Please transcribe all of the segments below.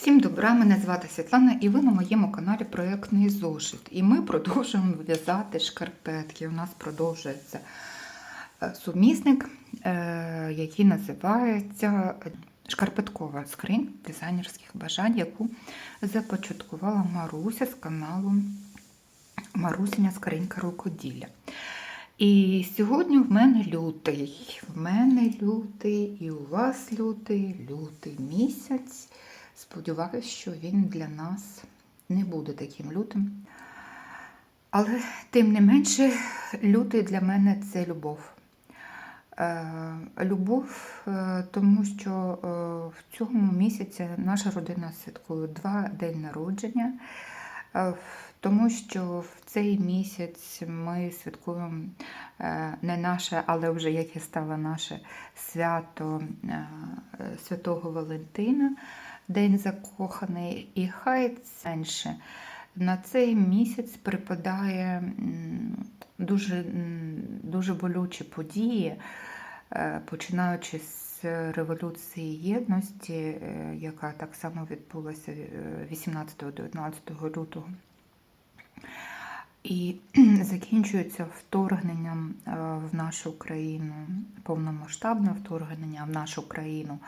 Всім добра, мене звати Світлана, і ви на моєму каналі Проєктний зошит. І ми продовжуємо в'язати шкарпетки. У нас продовжується е, сумісник, е, який називається Шкарпеткова скринь дизайнерських бажань, яку започаткувала Маруся з каналу Марусиня скринька рукоділля. І сьогодні в мене лютий. В мене лютий, і у вас лютий, лютий місяць. Сподіваюсь, що він для нас не буде таким лютим. Але тим не менше, лютий для мене це любов. Е, Любов, е, тому що е, в цьому місяці наша родина святкує два день народження, тому що в цей місяць ми святкуємо не наше, але вже яке стало наше свято Святого Валентина. День закоханий, і хай менше. На цей місяць припадає дуже, дуже болючі події, е, починаючи з Революції Єдності, е, яка так само відбулася е, 18-19 лютого. І закінчується вторгненням е, в нашу країну, повномасштабне вторгнення в нашу країну.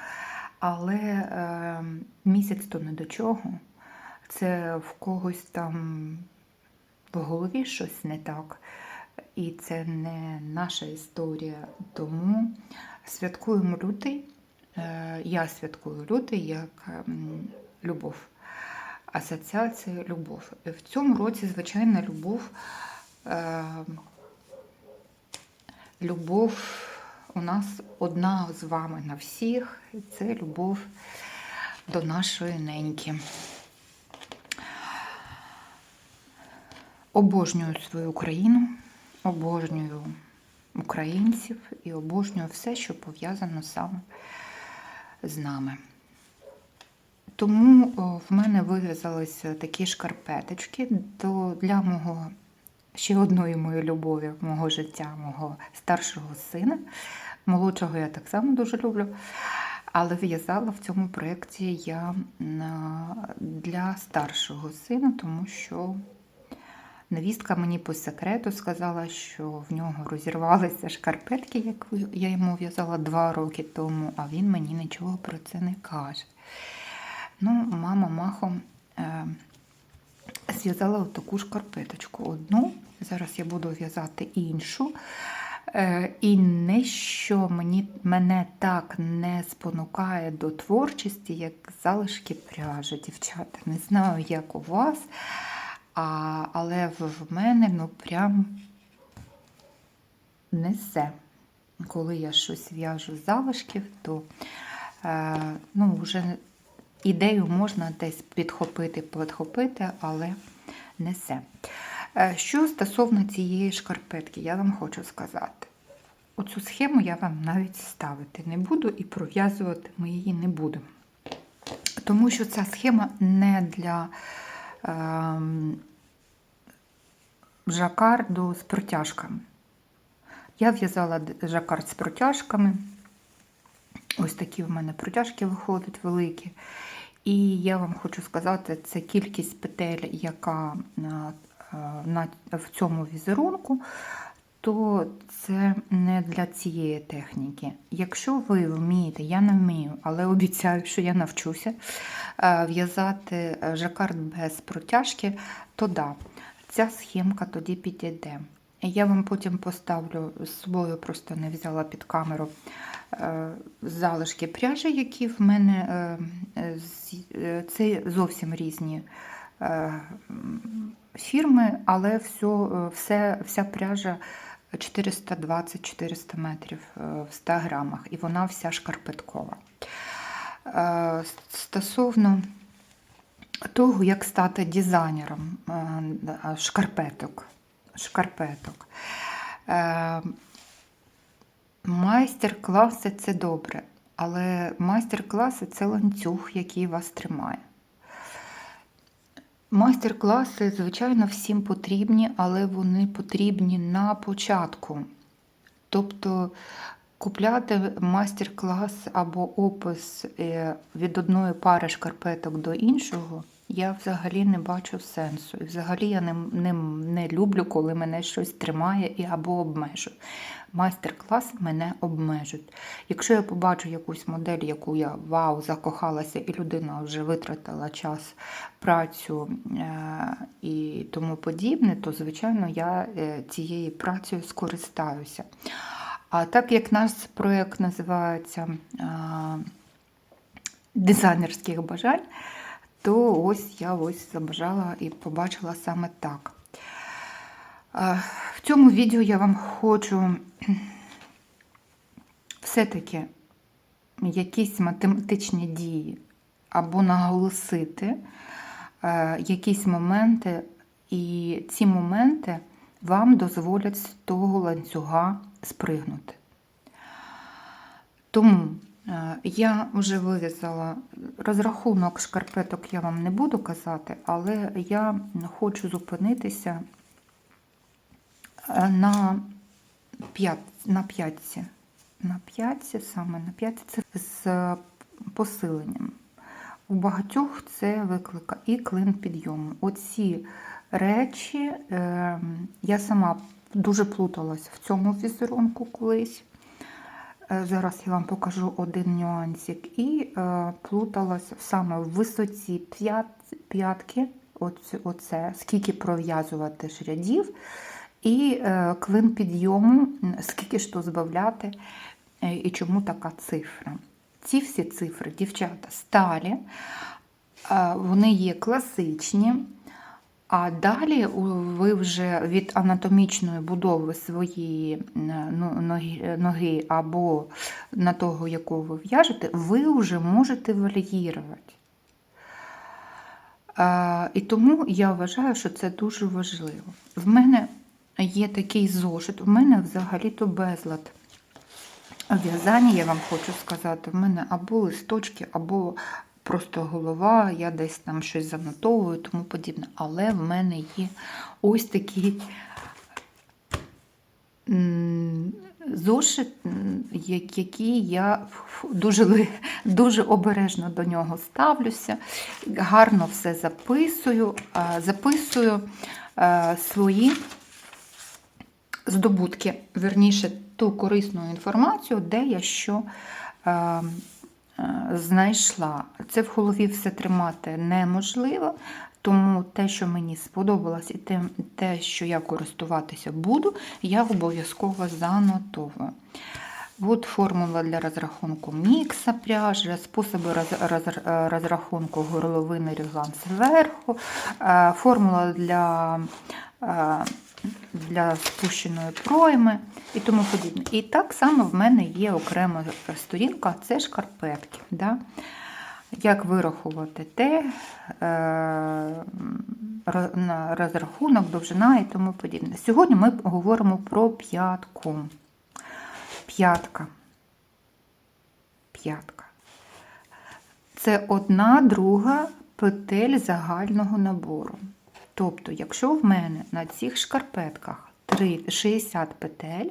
Але е, місяць то не до чого. Це в когось там в голові щось не так. І це не наша історія. Тому святкуємо лютий. Е, Я святкую лютий як ем, любов. Асоціація любов. В цьому році, звичайно, любов. Е, любов у нас одна з вами на всіх. і Це любов до нашої неньки. Обожнюю свою країну, обожнюю українців і обожнюю все, що пов'язано саме з нами. Тому в мене вив'язалися такі шкарпеточки для мого ще одної моєї любові, мого життя, мого старшого сина. Молодшого я так само дуже люблю. Але в'язала в цьому проєкті я для старшого сина, тому що невістка мені по секрету сказала, що в нього розірвалися шкарпетки, як я йому в'язала два роки тому, а він мені нічого про це не каже. Ну, мама махом е, зв'язала таку шкарпеточку. Одну, зараз я буду в'язати іншу. Е, і не що мені, мене так не спонукає до творчості, як залишки пряжі, дівчата. Не знаю, як у вас, а, але в, мене ну прям несе. Коли я щось в'яжу з залишків, то е, ну, вже ідею можна десь підхопити, підхопити, але несе. Е, Що стосовно цієї шкарпетки, я вам хочу сказати. Оцю схему я вам навіть ставити не буду і пров'язувати ми її не будемо. Тому що ця схема не для ем, жакарду з протяжками. Я в'язала жакард з протяжками. Ось такі в мене протяжки виходять великі. І я вам хочу сказати, це кількість петель, яка на, в цьому візерунку, то це не для цієї техніки. Якщо ви вмієте, я не вмію, але обіцяю, що я навчуся е, в'язати жакард без протяжки, то да, ця схемка тоді підійде. Я вам потім поставлю з собою, просто не взяла під камеру е, залишки пряжі, які в мене е, е, е, це зовсім різні е, фірми, але все, е, все, вся пряжа 420-400 метрів е, в 100 грамах, і вона вся шкарпеткова. Е, Стосовно того, як стати дизайнером е, шкарпеток. шкарпеток. Е, Майстер-класи це добре, але майстер-класи це ланцюг, який вас тримає. Майстер-класи, звичайно, всім потрібні, але вони потрібні на початку. Тобто, Купляти майстер-клас або опис е, від одної пари шкарпеток до іншого я взагалі не бачу сенсу. І взагалі я не, не, не люблю, коли мене щось тримає і або обмежує. Майстер-клас мене обмежують. Якщо я побачу якусь модель, яку я вау, закохалася, і людина вже витратила час, працю е, і тому подібне, то звичайно я е, цією працею скористаюся. А так як наш проєкт називається е, дизайнерських бажань, то ось я ось забажала і побачила саме так. Е, В цьому відео я вам хочу все-таки якісь математичні дії або наголосити е, якісь моменти, і ці моменти вам дозволять з того ланцюга спригнути. Тому я вже вив'язала розрахунок шкарпеток, я вам не буду казати, але я хочу зупинитися е, на на п'ятці. На п'ятці, саме на п'ятці, з посиленням. У багатьох це виклика і клин підйому. Оці речі е, я сама дуже плуталась в цьому візерунку колись. Е, Зараз я вам покажу один нюансик. І е, плуталась саме в висоті п'ят- п'ятки, оце, оце, скільки пров'язувати ж рядів, і е, клин підйому, скільки ж то збавляти, е, і чому така цифра. Ці всі цифри, дівчата, сталі, е, вони є класичні. А далі ви вже від анатомічної будови своєї е, ну, ноги, ноги або на того, якого ви в'яжете, ви вже можете варіювати. Е, І тому я вважаю, що це дуже важливо. В мене є такий зошит, в мене взагалі-то безлад. В'язання, я вам хочу сказати, в мене або листочки, або просто голова, я десь там щось занотовую, тому подібне. Але в мене є ось такий зошит, який я дуже, дуже обережно до нього ставлюся, гарно все записую, записую свої здобутки, верніше, ту корисну інформацію, де я що знайшла. Це в голові все тримати неможливо, тому те, що мені сподобалось, і те, те, що я користуватися буду, я обов'язково занотовую. От формула для розрахунку мікса пряжі, способи роз, роз, розрахунку горловини реглан зверху, е, формула для, е, для спущеної пройми і тому подібне. І так само в мене є окрема сторінка, це шкарпетки. Да? Як вирахувати те, е, розрахунок, довжина і тому подібне. Сьогодні ми говоримо про п'ятку. П'ятка. П'ятка. Це одна друга петель загального набору. Тобто, якщо в мене на цих шкарпетках три- 60 петель,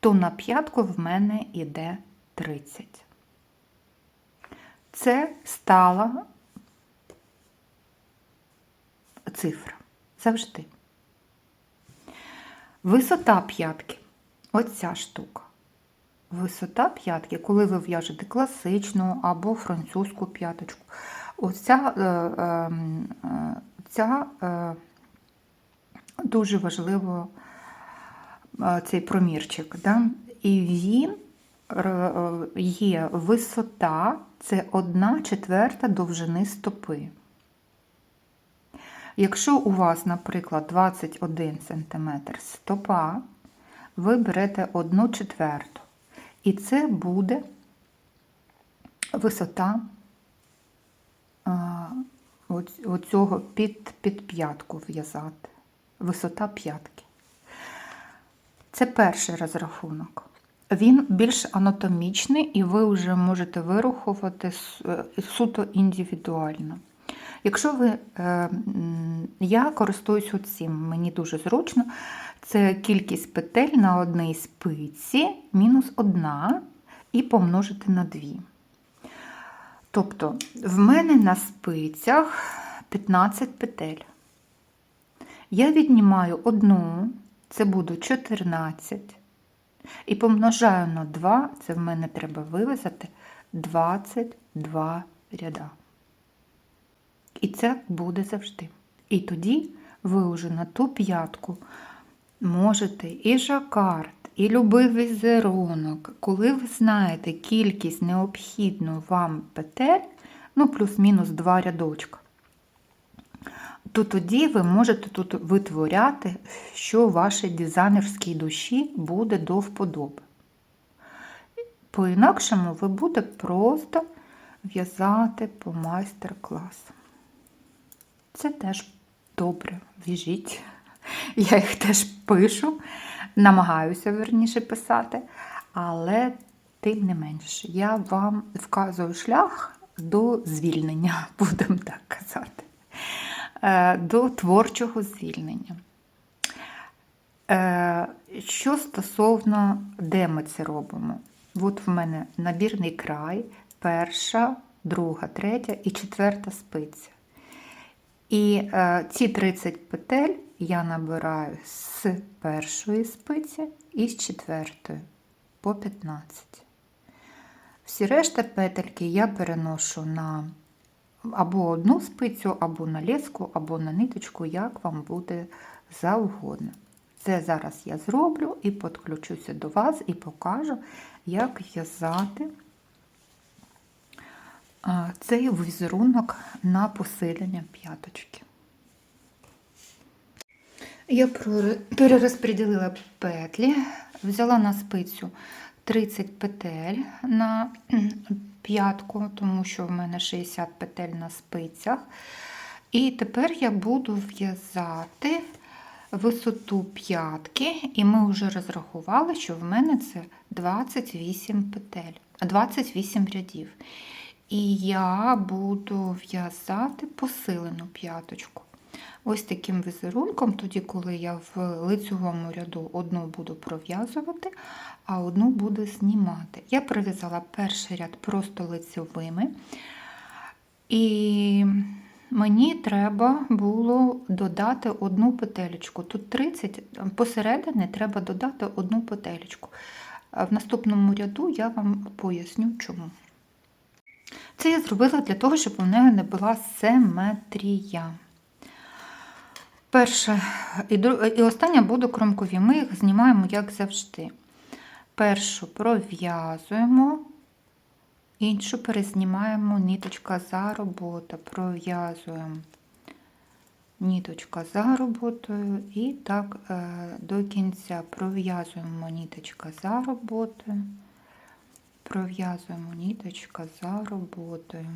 то на п'ятку в мене йде 30. Це стала цифра. Завжди. Висота п'ятки. Оця штука. Висота п'ятки, коли ви в'яжете класичну або французьку п'яточку. Оця е, е, ця, е, дуже важливо е, цей промірчик. Да? І він е, є висота, це 1 четверта довжини стопи. Якщо у вас, наприклад, 21 см стопа, ви берете 1 четверту. І це буде висота оцього під, під п'ятку в'язати. Висота п'ятки. Це перший розрахунок. Він більш анатомічний, і ви вже можете вирахувати е, суто індивідуально. Якщо ви, е, я користуюсь цим, мені дуже зручно. Це кількість петель на одній спиці мінус одна і помножити на дві. Тобто, в мене на спицях 15 петель. Я віднімаю одну, це буде 14. І помножаю на 2, це в мене треба вивезти 22 ряда. І це буде завжди. І тоді ви вже на ту п'ятку можете і жакард, і любий візерунок, коли ви знаєте кількість необхідну вам петель, ну плюс-мінус два рядочка, то тоді ви можете тут витворяти, що вашій дизайнерській душі буде до вподоби. По-інакшому ви будете просто в'язати по майстер-класу. Це теж добре, в'яжіть. Я їх теж пишу, намагаюся верніше писати, але тим не менше, я вам вказую шлях до звільнення, будемо так казати, Е, до творчого звільнення. Е, Що стосовно, де ми це робимо? От в мене набірний край, перша, друга, третя і четверта спиця. І е, ці 30 петель я набираю з першої спиці і з четвертої по 15. Всі решта петельки я переношу на або одну спицю, або на леску, або на ниточку, як вам буде завгодно. Це зараз я зроблю і підключуся до вас і покажу, як в'язати цей візерунок на посилення п'яточки. Я перерозподілила петлі, взяла на спицю 30 петель на п'ятку, тому що в мене 60 петель на спицях. І тепер я буду в'язати висоту п'ятки, і ми вже розрахували, що в мене це 28 петель, 28 рядів. І я буду в'язати посилену п'яточку. Ось таким візерунком, тоді, коли я в лицевому ряду одну буду пров'язувати, а одну буду знімати. Я пров'язала перший ряд просто лицевими. І мені треба було додати одну петелечку. Тут 30, посередині треба додати одну петелечку. В наступному ряду я вам поясню, чому. Це я зробила для того, щоб у неї не була симетрія. Перше і, і останнє буду кромкові. Ми їх знімаємо, як завжди. Першу пров'язуємо, іншу перезнімаємо ниточка за робота, пров'язуємо ниточка за роботою і так е, до кінця пров'язуємо ниточка за роботою, пров'язуємо ниточка за роботою.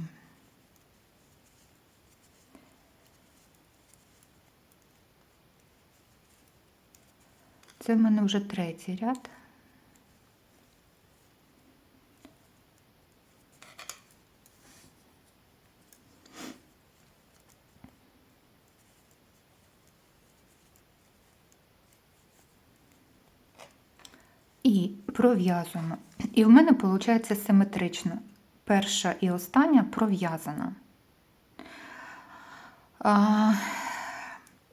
Це в мене вже третій ряд. І пров'язуємо. І в мене виходить симетрично. Перша і остання пров'язана.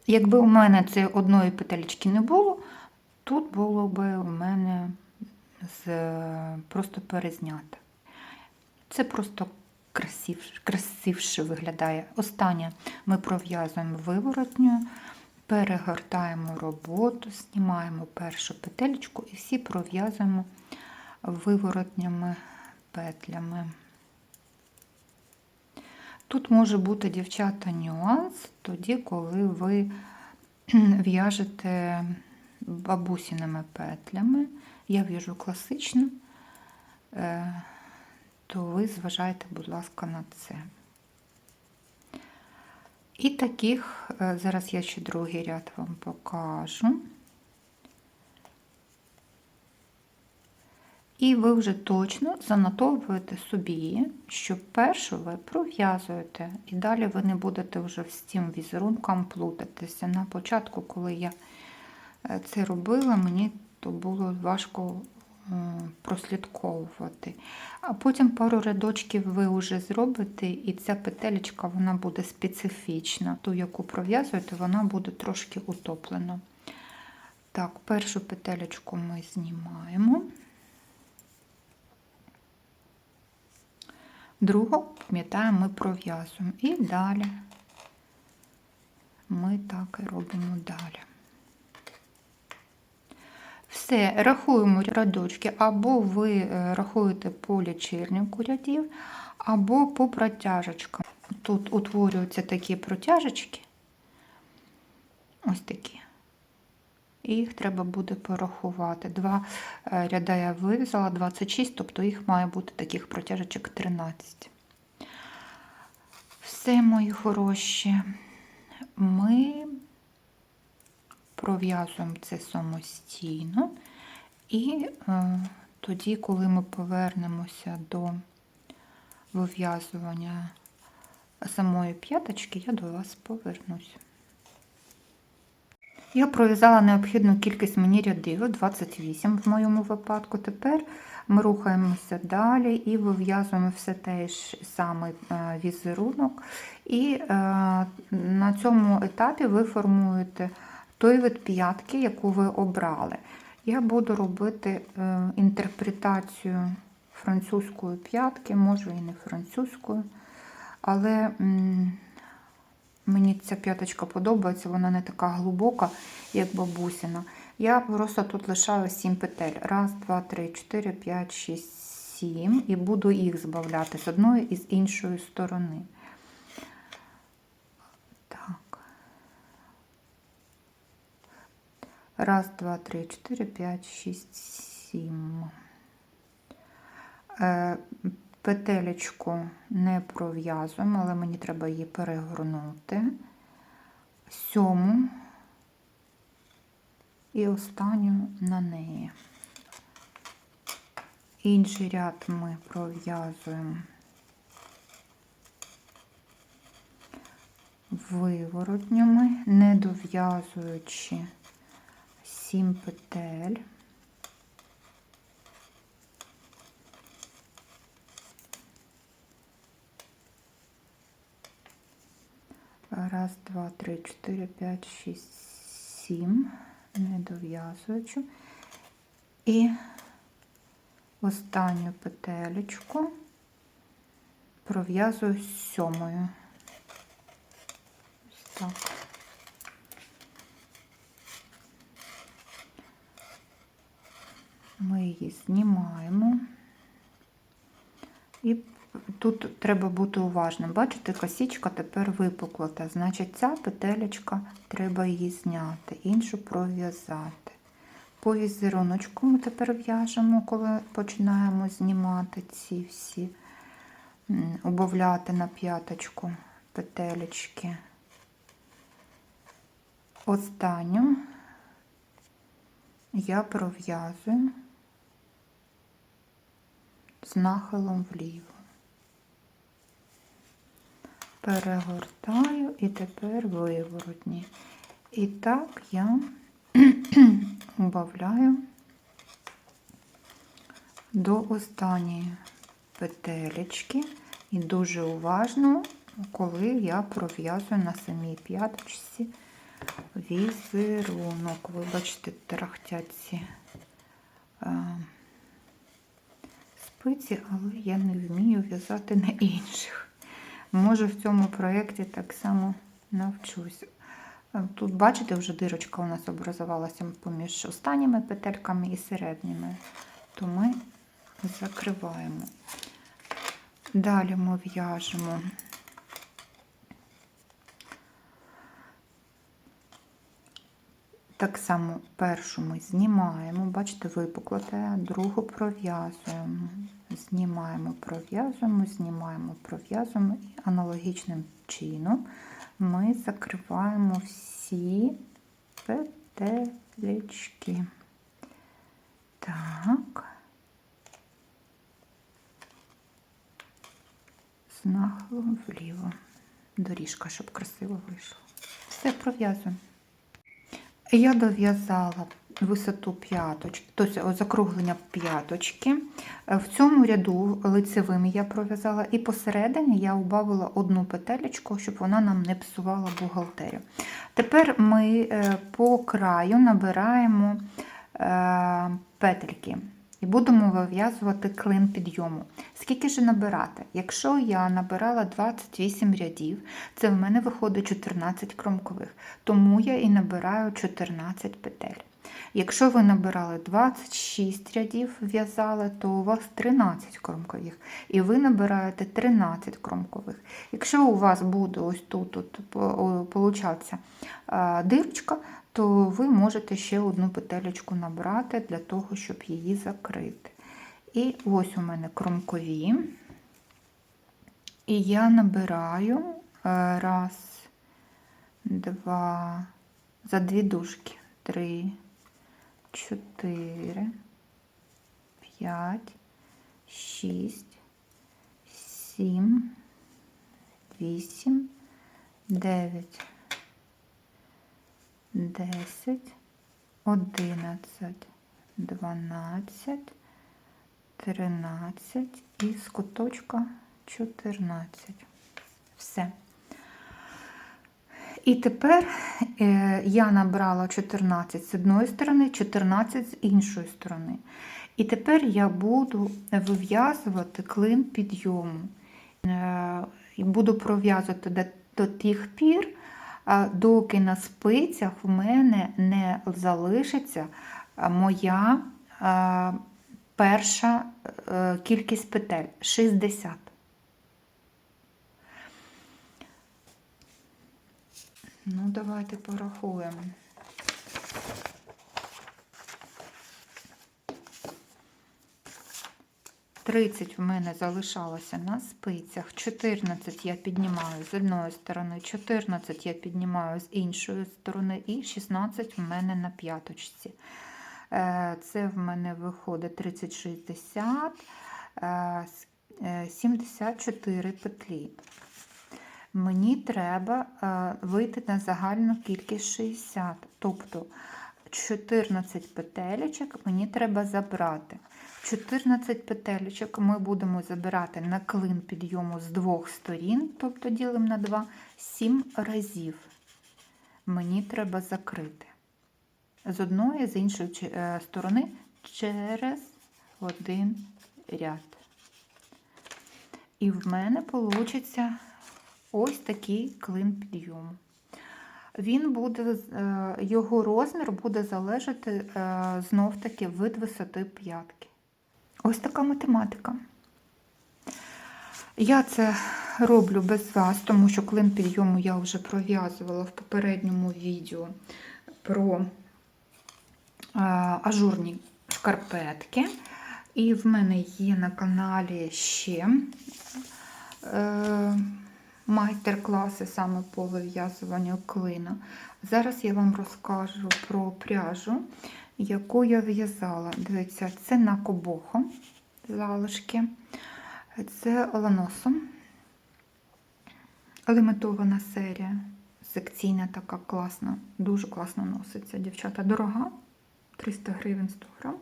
Якби у мене це одної петелечки не було, тут було би у мене з, просто перезнято. Це просто красивше, красивше виглядає. Останнє ми пров'язуємо виворотньою, перегортаємо роботу, знімаємо першу петелечку і всі пров'язуємо виворотніми петлями. Тут може бути, дівчата, нюанс тоді, коли ви в'яжете бабусіними петлями. Я в'яжу класично, е, то ви зважайте, будь ласка, на це. І таких, е, зараз я ще другий ряд вам покажу. І ви вже точно занотовуєте собі, що першу ви пров'язуєте, і далі ви не будете вже з цим візерунком плутатися. На початку, коли я це робила, мені то було важко е, прослідковувати. А потім пару рядочків ви вже зробите, і ця петелечка вона буде специфічна. Ту, яку пров'язуєте, вона буде трошки утоплена. Так, першу петелечку ми знімаємо. Другу, пам'ятаємо, ми пров'язуємо. І далі ми так і робимо далі. Все, рахуємо рядочки, або ви е, рахуєте по лічильнику рядів, або по протяжечкам. Тут утворюються такі протяжечки, ось такі. Їх треба буде порахувати. Два е, ряда я вив'язала 26, тобто їх має бути таких протяжечок 13. Все, мої хороші, ми пров'язуємо це самостійно. І е, тоді, коли ми повернемося до вив'язування самої п'яточки, я до вас повернусь. Я пров'язала необхідну кількість мені рядів, 28 в моєму випадку. Тепер ми рухаємося далі і вив'язуємо все той ж самий е, візерунок. І е, на цьому етапі ви формуєте той вид п'ятки, яку ви обрали. Я буду робити е, інтерпретацію французької п'ятки, може і не французькою, але мені ця п'яточка подобається, вона не така глибока, як бабусіна. Я просто тут лишаю 7 петель. Раз, два, три, чотири, п'ять, шість, сім. І буду їх збавляти з одної і з іншої сторони. Раз, два, три, чотири, п'ять, шість, сім. Е, Петелечку не пров'язуємо, але мені треба її перегорнути. Сьому і останню на неї. Інший ряд ми пров'язуємо виворотнями, не дов'язуючи 7 петель. Раз, два, три, чотири, п'ять, шість, сім, не дов'язуючи. І останню петелечку пров'язую сьомою. Ось так. Ми її знімаємо. І тут треба бути уважним. Бачите, косічка тепер випуклата. Значить, ця петелечка треба її зняти, іншу пров'язати. По візеруночку ми тепер в'яжемо, коли починаємо знімати ці всі, м, убавляти на п'яточку петелечки. Останню я пров'язую з нахилом вліво. Перегортаю і тепер виворотні. І так я убавляю до останньої петелечки і дуже уважно, коли я пров'язую на самій п'яточці візерунок. Вибачте, трахтять ці е, спиці, але я не вмію в'язати на інших. Може, в цьому проєкті так само навчусь. Е, Тут, бачите, вже дирочка у нас образувалася поміж останніми петельками і середніми, то ми закриваємо. Далі ми в'яжемо так само першу ми знімаємо, бачите, випуклата, другу пров'язуємо, знімаємо, пров'язуємо, знімаємо, пров'язуємо і аналогічним чином ми закриваємо всі петелечки. Так. З вліво. Доріжка, щоб красиво вийшло. Все пров'язуємо. Я дов'язала висоту п'яточки, тобто закруглення п'яточки. Е, В цьому ряду лицевими я пров'язала, і посередині я убавила одну петелечку, щоб вона нам не псувала бухгалтерію. Тепер ми е, по краю набираємо е, петельки. І будемо вив'язувати клин підйому. Скільки ж набирати? Якщо я набирала 28 рядів, це в мене виходить 14 кромкових, тому я і набираю 14 петель. Якщо ви набирали 26 рядів, в'язали, то у вас 13 кромкових, і ви набираєте 13 кромкових. Якщо у вас буде ось тут, тут о, дирочка, то ви можете ще одну петелечку набрати для того, щоб її закрити. І ось у мене кромкові. І я набираю е, раз, два, за дві дужки. Три, чотири, п'ять, шість, сім, вісім, дев'ять. 10, 11, 12, 13 і з куточка 14. Все. І тепер е, я набрала 14 з одної сторони, 14 з іншої сторони. І тепер я буду вив'язувати клин підйому. Е, буду пров'язувати до, тих пір, доки на спицях в мене не залишиться моя перша е, кількість петель 60. Ну, давайте порахуємо. Тридцять в мене залишалося на спицях, 14 я піднімаю з одної сторони, 14 я піднімаю з іншої сторони, і 16 в мене на п'яточці. Е, Це в мене виходить 30-60, е, с- е, 74 петлі. Мені треба е, вийти на загальну кількість 60, тобто 14 петелечок мені треба забрати. 14 петелечок ми будемо забирати на клин підйому з двох сторін, тобто ділимо на 2, 7 разів. Мені треба закрити. З одної, з іншої е, сторони через один ряд. І в мене вийде ось такий клин підйому. Він буде, е, його розмір буде залежати е, знов-таки від висоти п'ятки. Ось така математика. Я це роблю без вас, тому що клин підйому я вже пров'язувала в попередньому відео про е, ажурні шкарпетки. І в мене є на каналі ще е, майстер-класи саме по вив'язуванню клина. Зараз я вам розкажу про пряжу, яку я в'язала. Дивіться, це на кобохо залишки, це ланосом. Лімітована серія, секційна така класна, дуже класно носиться. Дівчата дорога, 300 гривень 100 грам,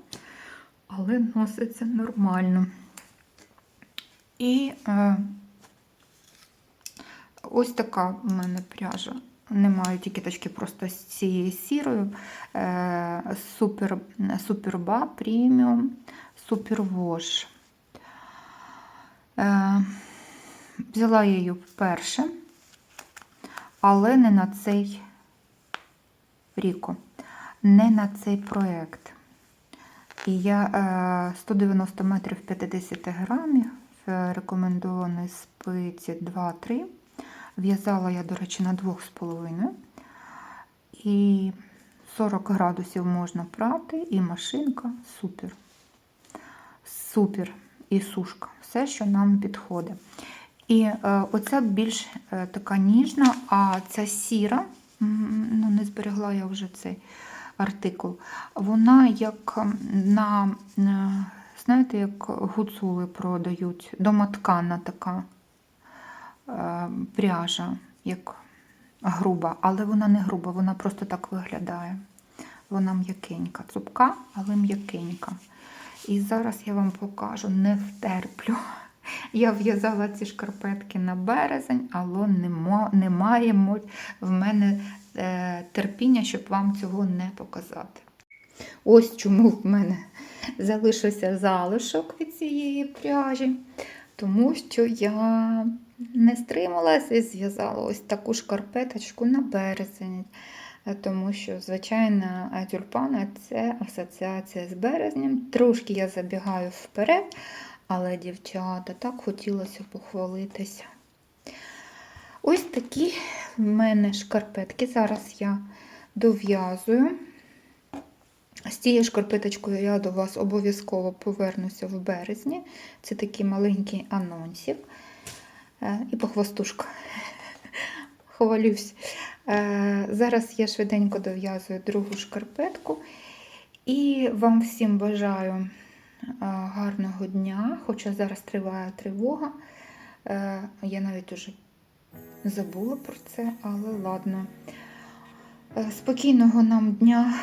але носиться нормально. І е, ось така в мене пряжа. Немає тільки просто з цією сірою. Е, супер, суперба преміум, супервош. Е, взяла я її вперше, але не на цей ріку, не на цей проєкт. І я е, 190 метрів 50 грамів, в рекомендованій спиці 2-3. В'язала я, до речі, на 2,5. І 40 градусів можна прати, і машинка супер. Супер. І сушка. Все, що нам підходить. І е, оця більш е, така ніжна, а ця сіра, ну не зберегла я вже цей артикул, вона як на, е, знаєте, як гуцули продають, домоткана така пряжа, як груба, але вона не груба, вона просто так виглядає. Вона м'якенька, цупка, але м'якенька. І зараз я вам покажу, не втерплю. Я в'язала ці шкарпетки на березень, але немає в мене е, терпіння, щоб вам цього не показати. Ось чому в мене залишився залишок від цієї пряжі, тому що я не стрималася і зв'язала ось таку шкарпеточку на березень. Е, Тому що, звичайно, е, тюльпани це асоціація з березнем. Трошки я забігаю вперед, але, дівчата, так хотілося похвалитися. Ось такі в мене шкарпетки. Зараз я дов'язую. З цією шкарпеточкою я до вас обов'язково повернуся в березні. Це такий маленький анонсик. Е, І похвастушка. Хвалюсь. Е, Зараз я швиденько дов'язую другу шкарпетку. І вам всім бажаю е, гарного дня, хоча зараз триває тривога. Я навіть уже забула про це, але ладно. Спокійного нам дня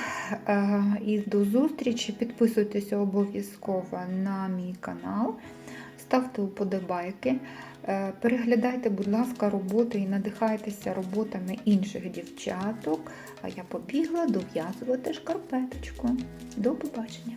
і до зустрічі. Підписуйтеся обов'язково на мій канал, ставте уподобайки, е, переглядайте, будь ласка, роботи і надихайтеся роботами інших дівчаток. А я побігла дов'язувати шкарпеточку. До побачення!